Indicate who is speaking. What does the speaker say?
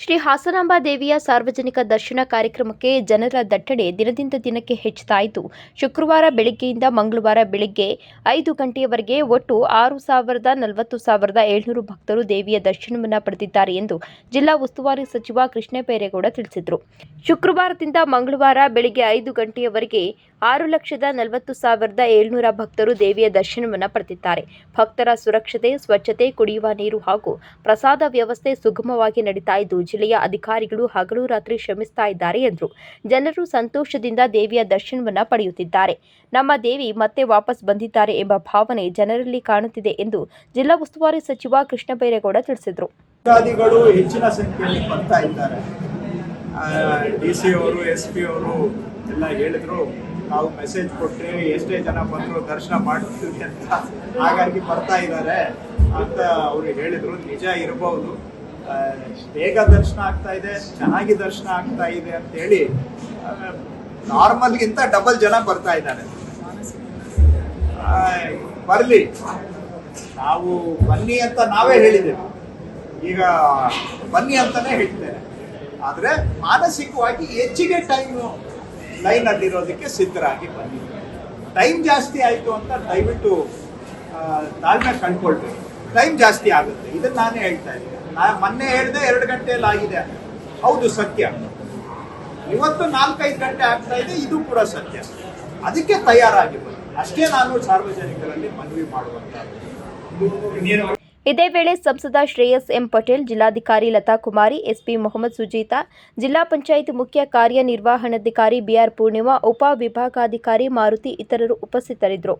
Speaker 1: ಶ್ರೀ ಹಾಸನಾಂಬ ದೇವಿಯ ಸಾರ್ವಜನಿಕ ದರ್ಶನ ಕಾರ್ಯಕ್ರಮಕ್ಕೆ ಜನರ ದಟ್ಟಣೆ ದಿನದಿಂದ ದಿನಕ್ಕೆ ಹೆಚ್ಚುತ್ತಾಯಿತು. ಶುಕ್ರವಾರ ಬೆಳಗ್ಗೆಯಿಂದ ಮಂಗಳವಾರ ಬೆಳಗ್ಗೆ ಐದು ಗಂಟೆಯವರೆಗೆ ಒಟ್ಟು ಆರು ಸಾವಿರದ ನಲವತ್ತು ಸಾವಿರದ ಏಳ್ನೂರು ಭಕ್ತರು ದೇವಿಯ ದರ್ಶನವನ್ನು ಪಡೆದಿದ್ದಾರೆ ಎಂದು ಜಿಲ್ಲಾ ಉಸ್ತುವಾರಿ ಸಚಿವ ಕೃಷ್ಣ ಬೈರೇಗೌಡ ತಿಳಿಸಿದರು. ಶುಕ್ರವಾರದಿಂದ ಮಂಗಳವಾರ ಬೆಳಗ್ಗೆ ಐದು ಗಂಟೆಯವರೆಗೆ ಆರು ಲಕ್ಷದ ನಲವತ್ತು ಸಾವಿರದ ಏಳ್ನೂರ ಭಕ್ತರು ದೇವಿಯ ದರ್ಶನವನ್ನು ಪಡೆದಿದ್ದಾರೆ. ಭಕ್ತರ ಸುರಕ್ಷತೆ, ಸ್ವಚ್ಛತೆ, ಕುಡಿಯುವ ನೀರು ಹಾಗೂ ಪ್ರಸಾದ ವ್ಯವಸ್ಥೆ ಸುಗಮವಾಗಿ ನಡೀತಾ ಇದ್ದು, ಜಿಲ್ಲೆಯ ಅಧಿಕಾರಿಗಳು ಹಗಲು ರಾತ್ರಿ ಶ್ರಮಿಸ್ತಾ ಇದ್ದಾರೆ ಎಂದರು. ಜನರು ಸಂತೋಷದಿಂದ ದೇವಿಯ ದರ್ಶನವನ್ನು ಪಡೆಯುತ್ತಿದ್ದಾರೆ. ನಮ್ಮ ದೇವಿ ಮತ್ತೆ ವಾಪಸ್ ಬಂದಿದ್ದಾರೆ ಎಂಬ ಭಾವನೆ ಜನರಲ್ಲಿ ಕಾಣುತ್ತಿದೆ ಎಂದು ಜಿಲ್ಲಾ ಉಸ್ತುವಾರಿ ಸಚಿವ ಕೃಷ್ಣ ಬೈರೇಗೌಡ ತಿಳಿಸಿದರು
Speaker 2: ಹೆಚ್ಚಿನ ಸಂಖ್ಯೆಯಲ್ಲಿ ಬರ್ತಾ ಇದ್ದಾರೆ. ಡಿ ಸಿ ಅವರು, ಎಸ್ ಪಿ ಅವರು ಎಲ್ಲ ಹೇಳಿದ್ರು. ನಾವು ಮೆಸೇಜ್ ಕೊಟ್ಟರೆ ಎಷ್ಟೇ ಜನ ಬಂದರು ದರ್ಶನ ಮಾಡ್ತೀವಿ ಅಂತ ಹಾಗಾಗಿ ಬರ್ತಾ ಇದ್ದಾರೆ ಅಂತ ಅವರು ಹೇಳಿದರು. ನಿಜ ಇರಬಹುದು ಬೇಗ ದರ್ಶನ ಆಗ್ತಾ ಇದೆ, ಚೆನ್ನಾಗಿ ದರ್ಶನ ಆಗ್ತಾ ಇದೆ ಅಂತ ಹೇಳಿ ನಾರ್ಮಲ್ಗಿಂತ ಡಬಲ್ ಜನ ಬರ್ತಾ ಇದ್ದಾರೆ. ಬರಲಿ. ನಾವು ಬನ್ನಿ ಅಂತ ನಾವೇ ಹೇಳಿದ್ದೇವೆ. ಈಗ ಬನ್ನಿ ಅಂತಾನೆ ಹೇಳ್ತೇನೆ. ಆದರೆ ಮಾನಸಿಕವಾಗಿ ಹೆಚ್ಚಿಗೆ ಟೈಮ್ ಲೈನಲ್ಲಿರೋದಕ್ಕೆ ಸಿದ್ಧರಾಗಿ ಬನ್ನಿ. ಟೈಮ್ ಜಾಸ್ತಿ ಆಯಿತು ಅಂತ ದಯವಿಟ್ಟು ತಾಳ್ಮೆ ಕಂಡ್ಕೊಳ್ಬೇಕು ಟೈಮ್ ಜಾಸ್ತಿ ಆಗುತ್ತೆ. ಇದನ್ನ ನಾನೇ ಹೇಳ್ತಾ ಇದ್ದೀನಿ. ನಾ ಮೊನ್ನೆ ಹೇಳಿದೆ ಎರಡು ಗಂಟೆಯಲ್ಲಿ ಆಗಿದೆ. ಹೌದು ಸತ್ಯ. ಇವತ್ತು ನಾಲ್ಕೈದು ಗಂಟೆ ಆಗ್ತಾ ಇದೆ, ಇದು ಕೂಡ ಸತ್ಯ. ಅದಕ್ಕೆ ತಯಾರಾಗಿ ಅಷ್ಟೇ ನಾನು ಸಾರ್ವಜನಿಕರಲ್ಲಿ ಮನವಿ ಮಾಡುವಂತ
Speaker 1: ಇದೇ ವೇಳೆ ಸಂಸದ ಶ್ರೇಯಸ್ ಎಂ ಪಟೇಲ್, ಜಿಲ್ಲಾಧಿಕಾರಿ ಲತಾ ಕುಮಾರಿ, ಎಸ್ಪಿ ಮೊಹಮ್ಮದ್ ಸುಜೀತಾ, ಜಿಲ್ಲಾ ಪಂಚಾಯತ್ ಮುಖ್ಯ ಕಾರ್ಯನಿರ್ವಹಣಾಧಿಕಾರಿ ಬಿಆರ್ ಪೂರ್ಣಿಮಾ, ಉಪ ವಿಭಾಗಾಧಿಕಾರಿ ಮಾರುತಿ ಇತರರು ಉಪಸ್ಥಿತರಿದ್ದರು.